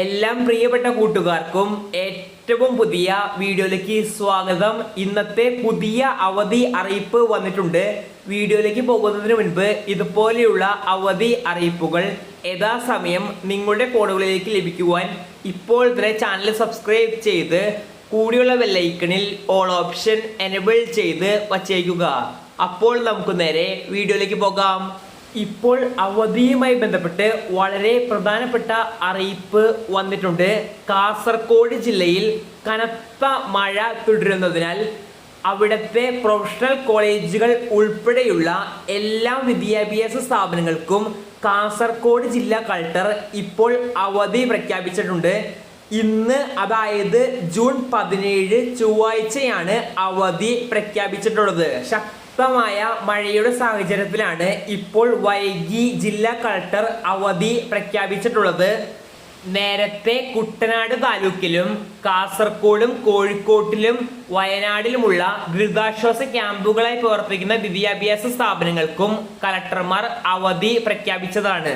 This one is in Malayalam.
എല്ലാം പ്രിയപ്പെട്ട കൂട്ടുകാർക്കും ഏറ്റവും പുതിയ വീഡിയോയിലേക്ക് സ്വാഗതം. ഇന്നത്തെ പുതിയ അവധി അറിയിപ്പ് വന്നിട്ടുണ്ട്. വീഡിയോയിലേക്ക് പോകുന്നതിന് മുൻപ് ഇതുപോലെയുള്ള അവധി അറിയിപ്പുകൾ യഥാസമയം നിങ്ങളുടെ ഫോണുകളിലേക്ക് ലഭിക്കുവാൻ ഇപ്പോൾ തന്നെ ചാനൽ സബ്സ്ക്രൈബ് ചെയ്ത് കൂടിയുള്ള വെല്ലൈക്കണിൽ ഓൾ ഓപ്ഷൻ എനബിൾ ചെയ്ത് വച്ചേക്കുക. അപ്പോൾ നമുക്ക് നേരെ വീഡിയോയിലേക്ക് പോകാം. ഇപ്പോൾ അവധിയുമായി ബന്ധപ്പെട്ട് വളരെ പ്രധാനപ്പെട്ട അറിയിപ്പ് വന്നിട്ടുണ്ട്. കാസർഗോഡ് ജില്ലയിൽ കനത്ത മഴ തുടരുന്നതിനാൽ അവിടുത്തെ പ്രൊഫഷണൽ കോളേജുകൾ ഉൾപ്പെടെയുള്ള എല്ലാ വിദ്യാഭ്യാസ സ്ഥാപനങ്ങൾക്കും കാസർഗോഡ് ജില്ലാ കളക്ടർ ഇപ്പോൾ അവധി പ്രഖ്യാപിച്ചിട്ടുണ്ട്. ഇന്ന് അതായത് ജൂൺ പതിനേഴ് ചൊവ്വാഴ്ചയാണ് അവധി പ്രഖ്യാപിച്ചിട്ടുള്ളത്. ശക്തമായ മഴയുടെ സാഹചര്യത്തിലാണ് ഇപ്പോൾ വൈകി ജില്ലാ കളക്ടർ അവധി പ്രഖ്യാപിച്ചിട്ടുള്ളത്. നേരത്തെ കുട്ടനാട് താലൂക്കിലും കാസർഗോഡും കോഴിക്കോട്ടിലും വയനാടിലുമുള്ള ദുരിതാശ്വാസ ക്യാമ്പുകളായി പ്രവർത്തിക്കുന്ന വിദ്യാഭ്യാസ സ്ഥാപനങ്ങൾക്കും കലക്ടർമാർ അവധി പ്രഖ്യാപിച്ചതാണ്.